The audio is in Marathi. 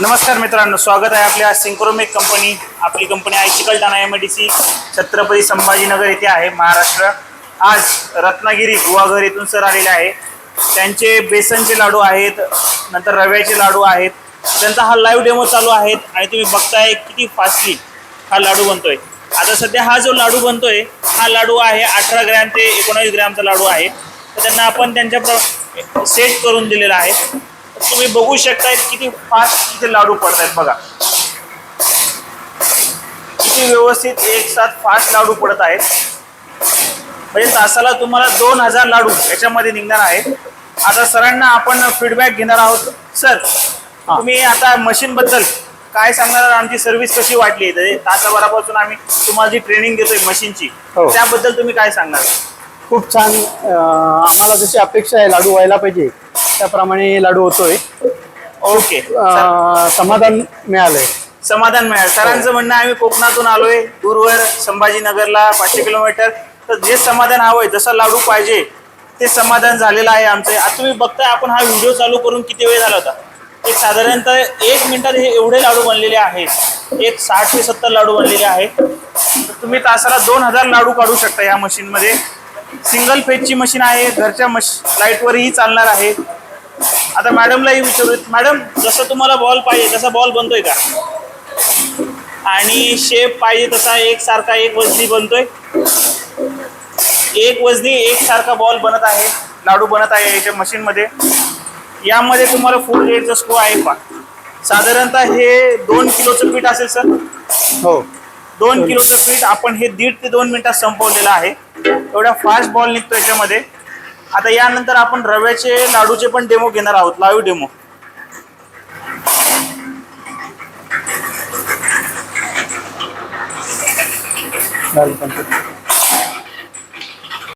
नमस्कार मित्रांनो स्वागत आहे आपल्या सिंक्रोमेक कंपनी आपली कंपनी आहे Chikalthana M D C Chhatrapati Sambhajinagar येथे आहे महाराष्ट्र. आज रत्नागिरी गुवाघर येथून सर आलेले आहे. त्यांचे बेसनचे लाडू आहेत नंतर रव्याचे लाडू आहेत. त्यांचा हा लाईव्ह डेमो चालू आहेत आणि तुम्ही बघताय किती फास्टली हा लाडू बनतोय. आता सध्या हा जो लाडू बनतोय हा लाडू आहे अठरा ग्रॅम ते एकोणावीस ग्रॅमचा लाडू आहे. तर त्यांना आपण त्यांच्या प्र सेट करून दिलेला आहे. तुम्ही बघू शकताय किती फास्ट इथे लाडू पडत आहेत बघा. किती व्यवस्थित एक साथ फास्ट लाडू पडत आहेत. म्हणजे तासाला तुम्हाला दोन हजार लाडू याच्यामध्ये निघणार आहेत. आता सरांना आपण फीडबॅक घेणार आहोत. सर तुम्ही आता मशीन बद्दल काय सांगणार आमची सर्व्हिस कशी वाटली? तासाभरापासून आम्ही तुम्हाला जी ट्रेनिंग देतोय मशीनची हो. त्याबद्दल तुम्ही काय सांगणार? खूप छान आम्हाला जशी अपेक्षा आहे लाडू व्हायला पाहिजे त्याप्रमाणे लाडू होतोय. ओके. अं, समाधान मिळालंय. समाधान मिळालं. सरांचं म्हणणं आहे, आम्ही कोकणातून आलोय दूरवर संभाजीनगरला पाचशे किलोमीटर. तर जे समाधान हवंय जसं लाडू पाहिजे ते समाधान झालेलं आहे आमचं. आता तुम्ही बघताय आपण हा व्हिडिओ चालू करून किती वेळ झाला होता? एक साधारणतः एक मिनिटात हे एवढे लाडू बनलेले आहेत. एक साठ ते सत्तर लाडू बनलेले आहेत. तर तुम्ही तासाला दोन हजार लाडू काढू शकता या मशीनमध्ये. सिंगल फेजची मशीन आहे घरच्या मश लाईटवरही चालणार आहे. आता मॅडमलाही विचारू मॅडम जसं तुम्हाला बॉल पाहिजे तसा बॉल बनतोय का? आणि शेप पाहिजे तसा एक सारखा एक वजनी बनतोय. एक वजनी एक सारखा बॉल बनत आहे लाडू बनत आहे याच्या मशीनमध्ये यामध्ये तुम्हाला फुल ग्रेडचा स्क्रू आहे पा साधारणतः हे दोन किलोचं पीठ असेल सर हो. दोन किलोचं पीठ आपण हे दीड ते दोन मिनिटात संपवलेलं आहे. एवढा फास्ट बॉल निघतो याच्यामध्ये. आता यानंतर आपण रव्याचे लाडूचे पण डेमो घेणार आहोत. लाईव्ह डेमो झालं